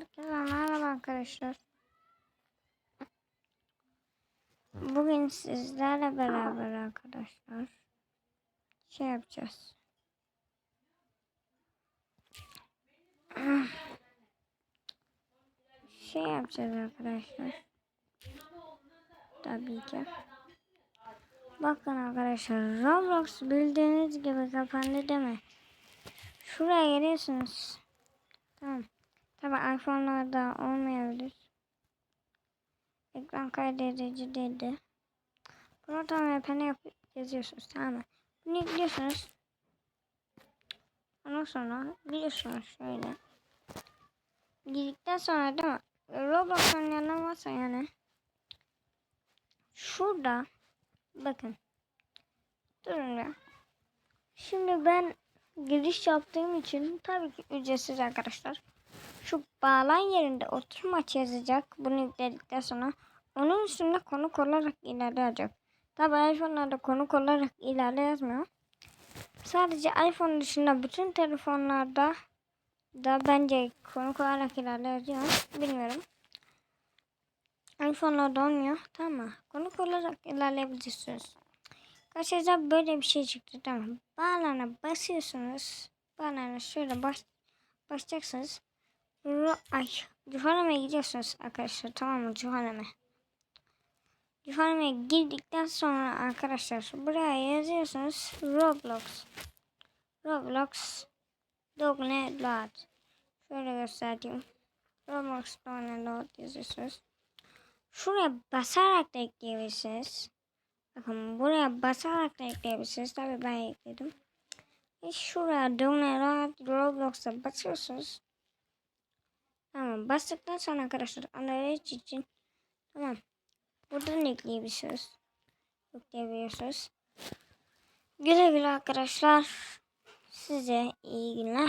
Herkese merhaba arkadaşlar. Bugün sizlerle beraber arkadaşlar şey yapacağız. Şey yapacağız arkadaşlar. Tabii ki. Bakın arkadaşlar Roblox bildiğiniz gibi kapandı değil mi? Şuraya geliyorsunuz. Tamam. Tabi iPhone'larda olmayabilir. Ekran kaydedici dedi. Yapana yap yazıyorsunuz tamam mı? Bunu yüklüyorsunuz. Ondan sonra gidiyorsunuz şöyle. Girdikten sonra değil mi? Roblox oynayan varsa yani. Şurada bakın. Durun ya. Şimdi ben giriş yaptığım için tabii ki ücretsiz arkadaşlar. Şu bağlan yerinde oturum aç yazacak. Bunu yükledikten sonra onun üstünde konuk olarak ilerleyecek. Tabi iPhone'larda konuk olarak ilerle yazmıyor. Sadece iPhone dışında bütün telefonlarda da bence konuk olarak ilerle yazıyor. Bilmiyorum. iPhone'larda olmuyor. Tamam mı? Konuk olarak ilerleyebilirsiniz. Karşınıza böyle bir şey çıktı. Tamam. Bağlana basıyorsunuz. Bağlana şöyle baş, basacaksınız. Ro Ay, Cuhaneme'ye gidiyorsunuz arkadaşlar. Tamam mı? Cuhaneme. Cuhaneme'ye girdikten sonra arkadaşlar buraya yazıyorsunuz. Roblox. Roblox. Dogne Load. Şöyle göstereyim. Roblox Dogne Load yazıyorsunuz. Şuraya basarak da ekleyebilirsiniz. Bakın buraya basarak da ekleyebilirsiniz. Tabii ben ekledim. Şuraya Dogne Load Roblox'a basıyorsunuz. Tamam bastıktan sonra arkadaşlar analiz için tamam. Buradan ekleyebiliyorsunuz. Yükleyebiliyorsunuz. Güle güle arkadaşlar. Size iyi günler.